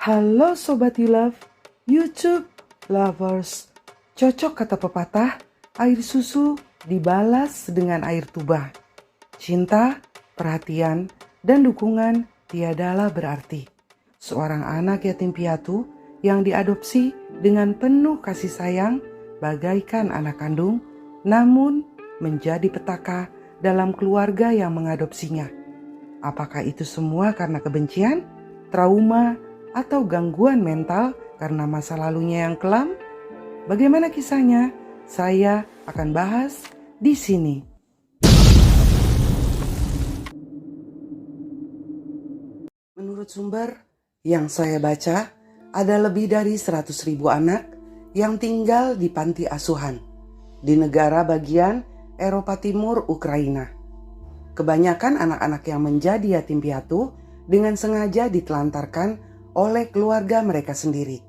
Halo Sobat Love, YouTube Lovers. Cocok kata pepatah, air susu dibalas dengan air tuba. Cinta, perhatian, dan dukungan tiadalah berarti. Seorang anak yatim piatu yang diadopsi dengan penuh kasih sayang bagaikan anak kandung, namun menjadi petaka dalam keluarga yang mengadopsinya. Apakah itu semua karena kebencian, trauma, atau gangguan mental karena masa lalunya yang kelam? Bagaimana kisahnya? Saya akan bahas di sini. Menurut sumber yang saya baca, ada lebih dari 100 ribu anak yang tinggal di panti asuhan di negara bagian Eropa Timur Ukraina. Kebanyakan anak-anak yang menjadi yatim piatu dengan sengaja ditelantarkan oleh keluarga mereka sendiri.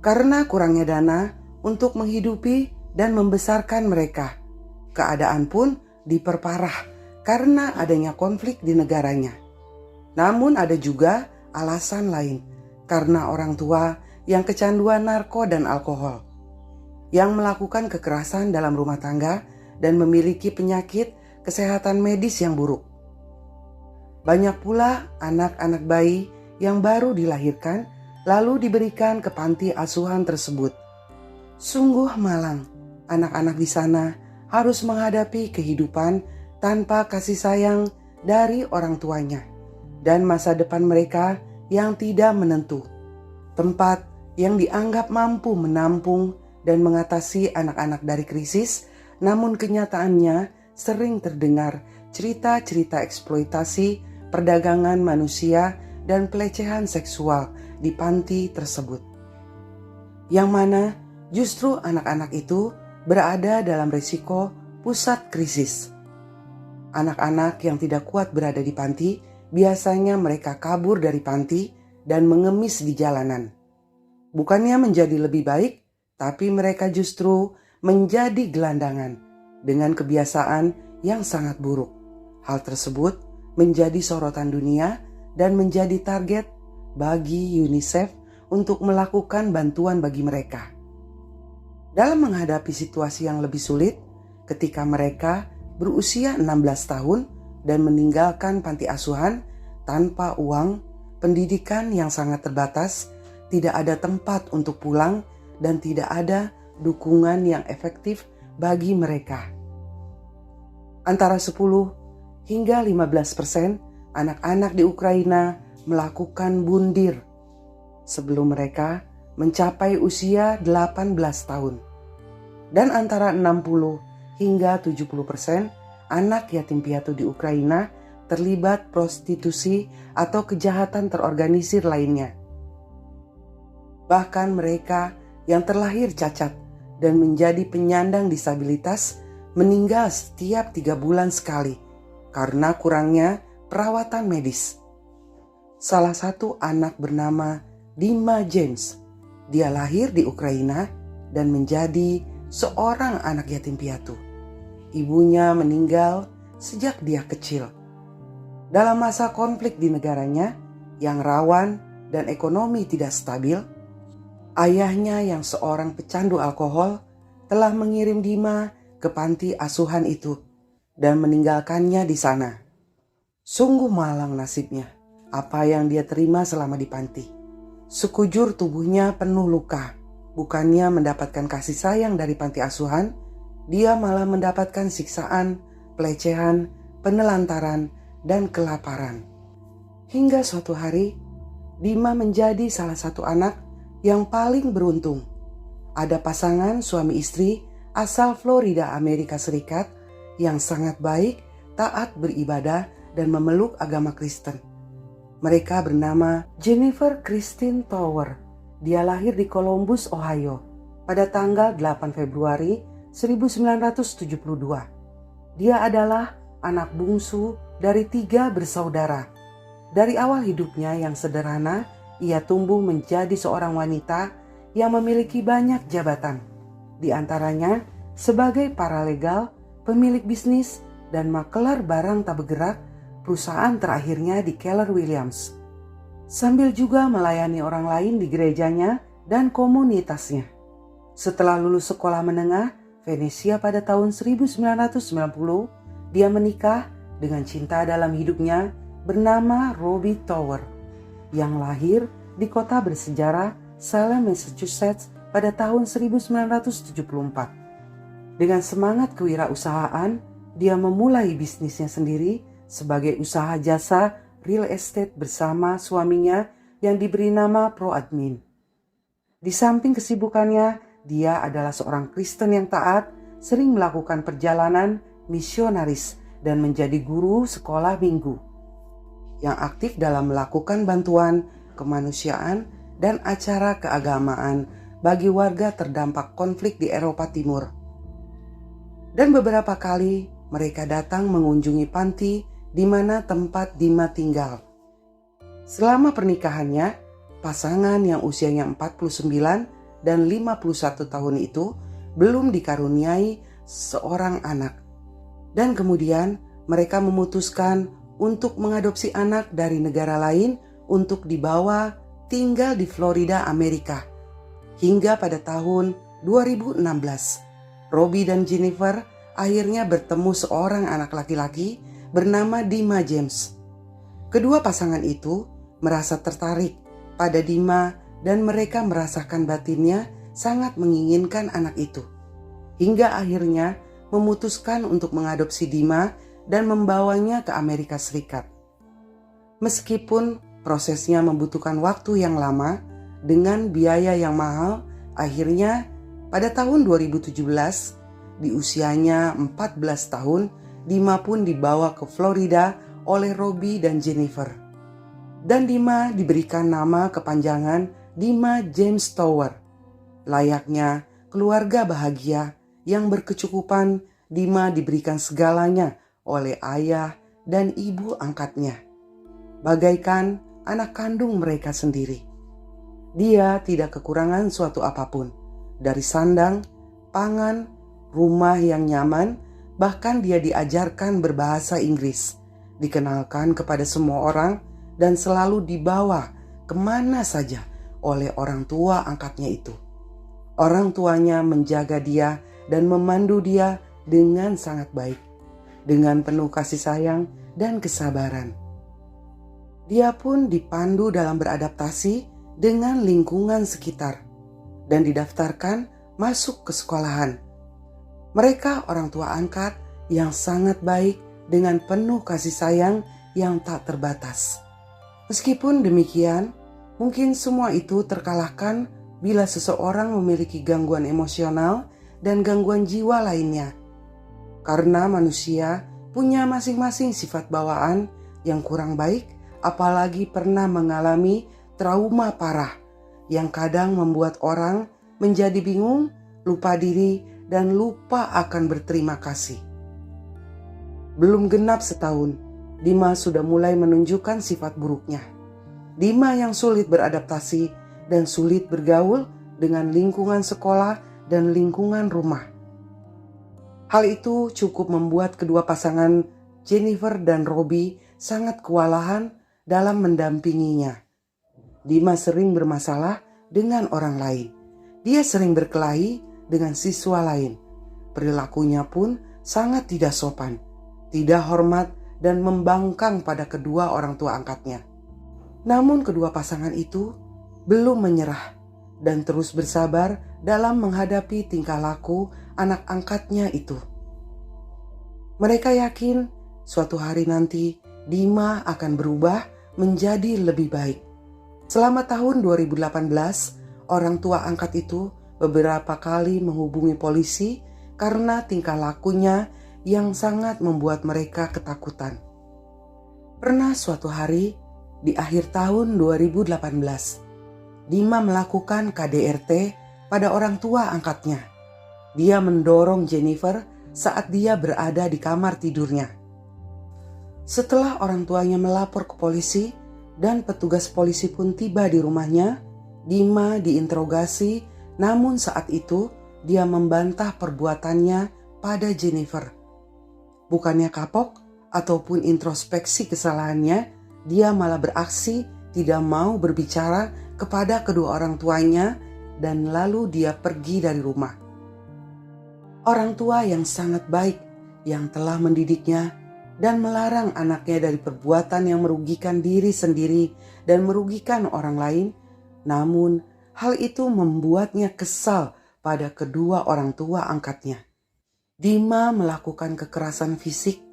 Karena kurangnya dana untuk menghidupi dan membesarkan mereka, keadaan pun diperparah karena adanya konflik di negaranya. Namun ada juga alasan lain karena orang tua yang kecanduan narko dan alkohol, yang melakukan kekerasan dalam rumah tangga dan memiliki penyakit kesehatan medis yang buruk. Banyak pula anak-anak bayi yang baru dilahirkan lalu diberikan ke panti asuhan tersebut. Sungguh malang, anak-anak di sana harus menghadapi kehidupan tanpa kasih sayang dari orang tuanya dan masa depan mereka yang tidak menentu. Tempat yang dianggap mampu menampung dan mengatasi anak-anak dari krisis, namun kenyataannya sering terdengar cerita-cerita eksploitasi, perdagangan manusia, dan pelecehan seksual di panti tersebut. Yang mana justru anak-anak itu berada dalam risiko pusat krisis. Anak-anak yang tidak kuat berada di panti biasanya mereka kabur dari panti dan mengemis di jalanan. Bukannya menjadi lebih baik, tapi mereka justru menjadi gelandangan dengan kebiasaan yang sangat buruk. Hal tersebut menjadi sorotan dunia dan menjadi target bagi UNICEF untuk melakukan bantuan bagi mereka. Dalam menghadapi situasi yang lebih sulit, ketika mereka berusia 16 tahun, dan meninggalkan panti asuhan tanpa uang, pendidikan yang sangat terbatas, tidak ada tempat untuk pulang, dan tidak ada dukungan yang efektif bagi mereka. Antara 10 hingga 15 persen anak-anak di Ukraina melakukan bundir sebelum mereka mencapai usia 18 tahun. Dan antara 60 hingga 70 persen anak yatim piatu di Ukraina terlibat prostitusi atau kejahatan terorganisir lainnya. Bahkan mereka yang terlahir cacat dan menjadi penyandang disabilitas meninggal setiap tiga bulan sekali karena kurangnya perawatan medis. Salah satu anak bernama Dima James, dia lahir di Ukraina dan menjadi seorang anak yatim piatu. Ibunya meninggal sejak dia kecil. Dalam masa konflik di negaranya yang rawan dan ekonomi tidak stabil, ayahnya yang seorang pecandu alkohol telah mengirim Dima ke panti asuhan itu dan meninggalkannya di sana. Sungguh malang nasibnya apa yang dia terima selama di panti. Sekujur tubuhnya penuh luka, bukannya mendapatkan kasih sayang dari panti asuhan, dia malah mendapatkan siksaan, pelecehan, penelantaran, dan kelaparan. Hingga suatu hari, Dima menjadi salah satu anak yang paling beruntung. Ada pasangan suami istri asal Florida, Amerika Serikat yang sangat baik, taat beribadah, dan memeluk agama Kristen. Mereka bernama Jennifer Christine Tower. Dia lahir di Columbus, Ohio pada tanggal 8 Februari 1972. Dia adalah anak bungsu dari tiga bersaudara. Dari awal hidupnya yang sederhana, ia tumbuh menjadi seorang wanita yang memiliki banyak jabatan. Di antaranya sebagai paralegal, pemilik bisnis, dan makelar barang tak bergerak perusahaan terakhirnya di Keller Williams. sambil juga melayani orang lain di gerejanya dan komunitasnya. Setelah lulus sekolah menengah, Venesia pada tahun 1990, dia menikah dengan cinta dalam hidupnya bernama Robbie Tower yang lahir di kota bersejarah Salem, Massachusetts pada tahun 1974. Dengan semangat kewirausahaan, dia memulai bisnisnya sendiri sebagai usaha jasa real estate bersama suaminya yang diberi nama Pro Admin. Di samping kesibukannya, dia adalah seorang Kristen yang taat, sering melakukan perjalanan misionaris dan menjadi guru sekolah minggu. Yang aktif dalam melakukan bantuan kemanusiaan dan acara keagamaan bagi warga terdampak konflik di Eropa Timur. Dan beberapa kali mereka datang mengunjungi panti di mana tempat Dima tinggal. Selama pernikahannya, pasangan yang usianya 49 dan 51 tahun itu belum dikaruniai seorang anak. Dan kemudian mereka memutuskan untuk mengadopsi anak dari negara lain untuk dibawa tinggal di Florida, Amerika. Hingga pada tahun 2016, Robbie dan Jennifer akhirnya bertemu seorang anak laki-laki bernama Dima James. Kedua pasangan itu merasa tertarik pada Dima dan mereka merasakan batinnya sangat menginginkan anak itu. Hingga akhirnya memutuskan untuk mengadopsi Dima dan membawanya ke Amerika Serikat. Meskipun prosesnya membutuhkan waktu yang lama dengan biaya yang mahal, akhirnya pada tahun 2017 di usianya 14 tahun Dima pun dibawa ke Florida oleh Robbie dan Jennifer. Dan Dima diberikan nama kepanjangan Dima James Tower. Layaknya keluarga bahagia yang berkecukupan, Dima diberikan segalanya oleh ayah dan ibu angkatnya. Bagaikan anak kandung mereka sendiri. Dia tidak kekurangan suatu apa pun, dari sandang, pangan, rumah yang nyaman, Bahkan dia diajarkan berbahasa Inggris, dikenalkan kepada semua orang, dan selalu dibawa ke mana saja oleh orang tua angkatnya itu. Orang tuanya menjaga dia dan memandu dia dengan sangat baik, dengan penuh kasih sayang dan kesabaran. Dia pun dipandu dalam beradaptasi dengan lingkungan sekitar dan didaftarkan masuk ke sekolahan mereka orang tua angkat yang sangat baik dengan penuh kasih sayang yang tak terbatas. Meskipun demikian, mungkin semua itu terkalahkan bila seseorang memiliki gangguan emosional dan gangguan jiwa lainnya. Karena manusia punya masing-masing sifat bawaan yang kurang baik, apalagi pernah mengalami trauma parah yang kadang membuat orang menjadi bingung, lupa diri, dan lupa akan berterima kasih. Belum genap setahun, Dima sudah mulai menunjukkan sifat buruknya. Dima yang sulit beradaptasi dan sulit bergaul dengan lingkungan sekolah dan lingkungan rumah. Hal itu cukup membuat kedua pasangan Jennifer dan Robbie sangat kewalahan dalam mendampinginya. Dima sering bermasalah dengan orang lain. Dia sering berkelahi dengan siswa lain. Perilakunya pun sangat tidak sopan, tidak hormat, dan membangkang pada kedua orang tua angkatnya. Namun, kedua pasangan itu belum menyerah dan terus bersabar dalam menghadapi tingkah laku anak angkatnya itu. Mereka yakin suatu hari nanti Dima akan berubah menjadi lebih baik. Selama tahun 2018, orang tua angkat itu beberapa kali menghubungi polisi karena tingkah lakunya yang sangat membuat mereka ketakutan. Pernah suatu hari di akhir tahun 2018, Dima melakukan KDRT pada orang tua angkatnya. Dia mendorong Jennifer saat dia berada di kamar tidurnya. Setelah orang tuanya melapor ke polisi dan petugas polisi pun tiba di rumahnya, Dima diinterogasi namun saat itu dia membantah perbuatannya pada Jennifer. Bukannya kapok ataupun introspeksi kesalahannya, dia malah beraksi tidak mau berbicara kepada kedua orang tuanya dan lalu dia pergi dari rumah. Orang tua yang sangat baik yang telah mendidiknya dan melarang anaknya dari perbuatan yang merugikan diri sendiri dan merugikan orang lain, namun hal itu membuatnya kesal pada kedua orang tua angkatnya. Dima melakukan kekerasan fisik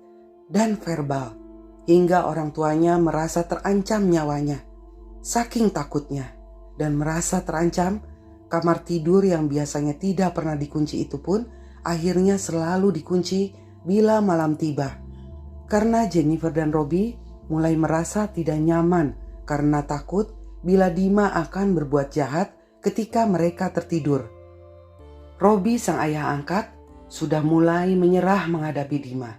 dan verbal hingga orang tuanya merasa terancam nyawanya. Saking takutnya dan merasa terancam, kamar tidur yang biasanya tidak pernah dikunci itu pun akhirnya selalu dikunci bila malam tiba. Karena Jennifer dan Robbie mulai merasa tidak nyaman karena takut bila Dima akan berbuat jahat ketika mereka tertidur. Robbie sang ayah angkat sudah mulai menyerah menghadapi Dima.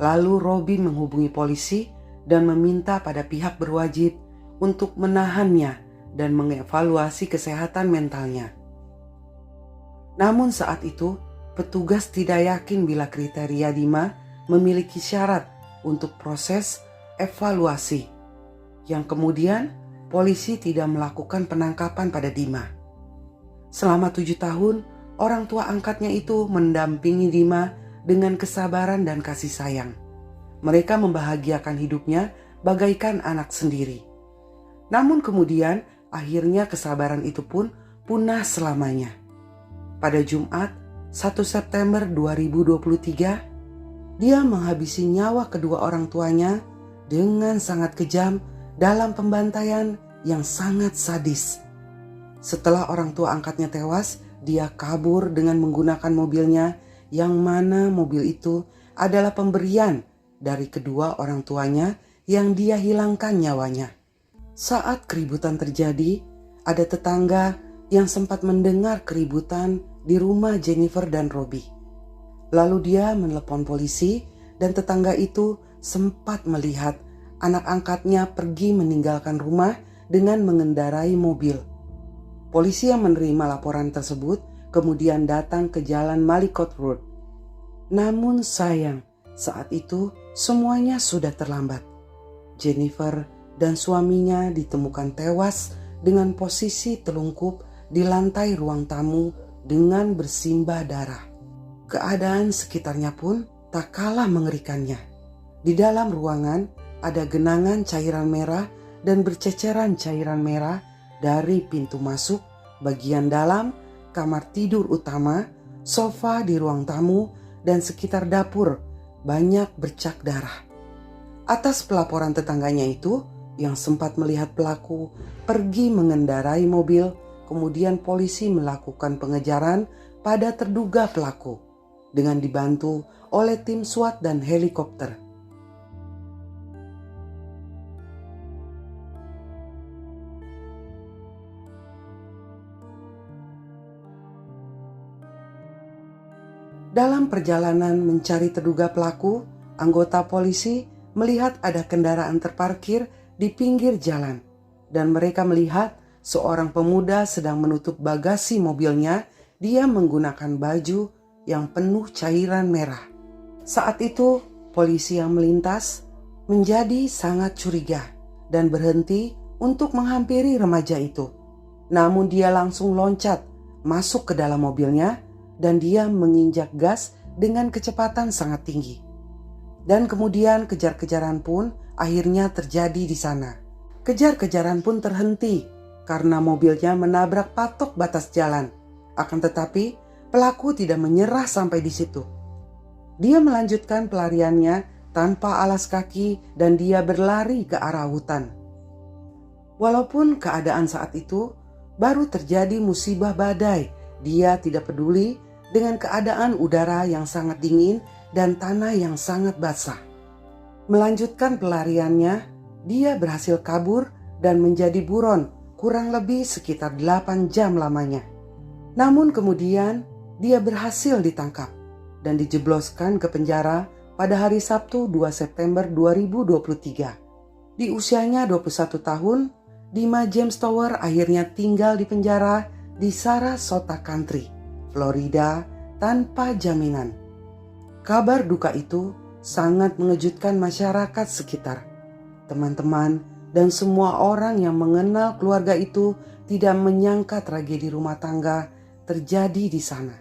Lalu Robin menghubungi polisi dan meminta pada pihak berwajib untuk menahannya dan mengevaluasi kesehatan mentalnya. Namun saat itu, petugas tidak yakin bila kriteria Dima memiliki syarat untuk proses evaluasi. Yang kemudian polisi tidak melakukan penangkapan pada Dima. Selama tujuh tahun, orang tua angkatnya itu mendampingi Dima dengan kesabaran dan kasih sayang. Mereka membahagiakan hidupnya bagaikan anak sendiri. Namun kemudian akhirnya kesabaran itu pun punah selamanya. Pada Jumat 1 September 2023, dia menghabisi nyawa kedua orang tuanya dengan sangat kejam dalam pembantaian yang sangat sadis. Setelah orang tua angkatnya tewas, dia kabur dengan menggunakan mobilnya yang mana mobil itu adalah pemberian dari kedua orang tuanya yang dia hilangkan nyawanya. Saat keributan terjadi, ada tetangga yang sempat mendengar keributan di rumah Jennifer dan Robbie. Lalu dia menelepon polisi dan tetangga itu sempat melihat anak angkatnya pergi meninggalkan rumah dengan mengendarai mobil. Polisi yang menerima laporan tersebut kemudian datang ke jalan Malikot Road. Namun sayang, saat itu semuanya sudah terlambat. Jennifer dan suaminya ditemukan tewas dengan posisi telungkup di lantai ruang tamu dengan bersimbah darah. Keadaan sekitarnya pun tak kalah mengerikannya. Di dalam ruangan ada genangan cairan merah dan berceceran cairan merah dari pintu masuk, bagian dalam, kamar tidur utama, sofa di ruang tamu, dan sekitar dapur banyak bercak darah. Atas pelaporan tetangganya itu, yang sempat melihat pelaku pergi mengendarai mobil, kemudian polisi melakukan pengejaran pada terduga pelaku dengan dibantu oleh tim SWAT dan helikopter. Dalam perjalanan mencari terduga pelaku, anggota polisi melihat ada kendaraan terparkir di pinggir jalan, dan mereka melihat seorang pemuda sedang menutup bagasi mobilnya. Dia menggunakan baju yang penuh cairan merah. Saat itu, polisi yang melintas menjadi sangat curiga dan berhenti untuk menghampiri remaja itu. Namun, dia langsung loncat masuk ke dalam mobilnya dan dia menginjak gas dengan kecepatan sangat tinggi. Dan kemudian kejar-kejaran pun akhirnya terjadi di sana. Kejar-kejaran pun terhenti karena mobilnya menabrak patok batas jalan. Akan tetapi, pelaku tidak menyerah sampai di situ. Dia melanjutkan pelariannya tanpa alas kaki dan dia berlari ke arah hutan. Walaupun keadaan saat itu baru terjadi musibah badai, dia tidak peduli dengan keadaan udara yang sangat dingin dan tanah yang sangat basah. Melanjutkan pelariannya, dia berhasil kabur dan menjadi buron kurang lebih sekitar 8 jam lamanya. Namun kemudian dia berhasil ditangkap dan dijebloskan ke penjara pada hari Sabtu 2 September 2023. Di usianya 21 tahun, Dima James Tower akhirnya tinggal di penjara di Sarasota Country Florida tanpa jaminan. Kabar duka itu sangat mengejutkan masyarakat sekitar. Teman-teman dan semua orang yang mengenal keluarga itu tidak menyangka tragedi rumah tangga terjadi di sana.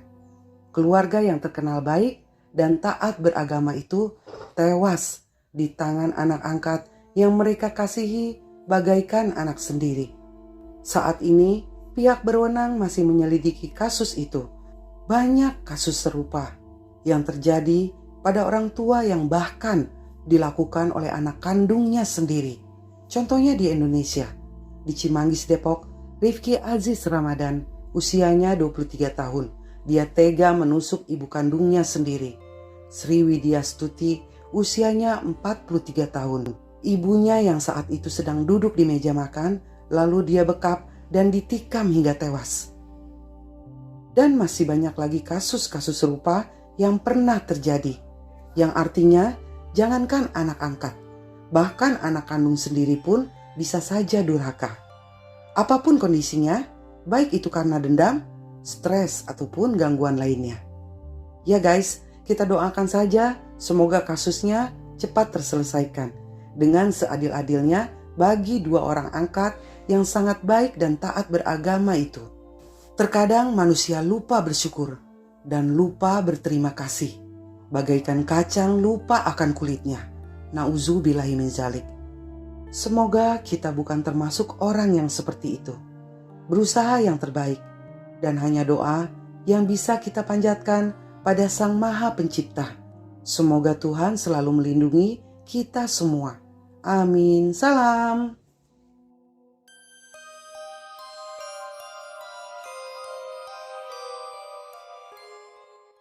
Keluarga yang terkenal baik dan taat beragama itu tewas di tangan anak angkat yang mereka kasihi bagaikan anak sendiri. Saat ini, pihak berwenang masih menyelidiki kasus itu. Banyak kasus serupa yang terjadi pada orang tua yang bahkan dilakukan oleh anak kandungnya sendiri. Contohnya di Indonesia, di Cimanggis Depok, Rifki Aziz Ramadan, usianya 23 tahun. Dia tega menusuk ibu kandungnya sendiri. Sri Widya Stuti, usianya 43 tahun. Ibunya yang saat itu sedang duduk di meja makan, lalu dia bekap dan ditikam hingga tewas. Dan masih banyak lagi kasus-kasus serupa yang pernah terjadi. Yang artinya, jangankan anak angkat, bahkan anak kandung sendiri pun bisa saja durhaka. Apa pun kondisinya, baik itu karena dendam, stres, ataupun gangguan lainnya. Ya guys, kita doakan saja semoga kasusnya cepat terselesaikan dengan seadil-adilnya bagi dua orang angkat yang sangat baik dan taat beragama itu. Terkadang manusia lupa bersyukur dan lupa berterima kasih. Bagaikan kacang lupa akan kulitnya. Nauzubillahi min zalik. Semoga kita bukan termasuk orang yang seperti itu. Berusaha yang terbaik dan hanya doa yang bisa kita panjatkan pada Sang Maha Pencipta. Semoga Tuhan selalu melindungi kita semua. Amin. Salam.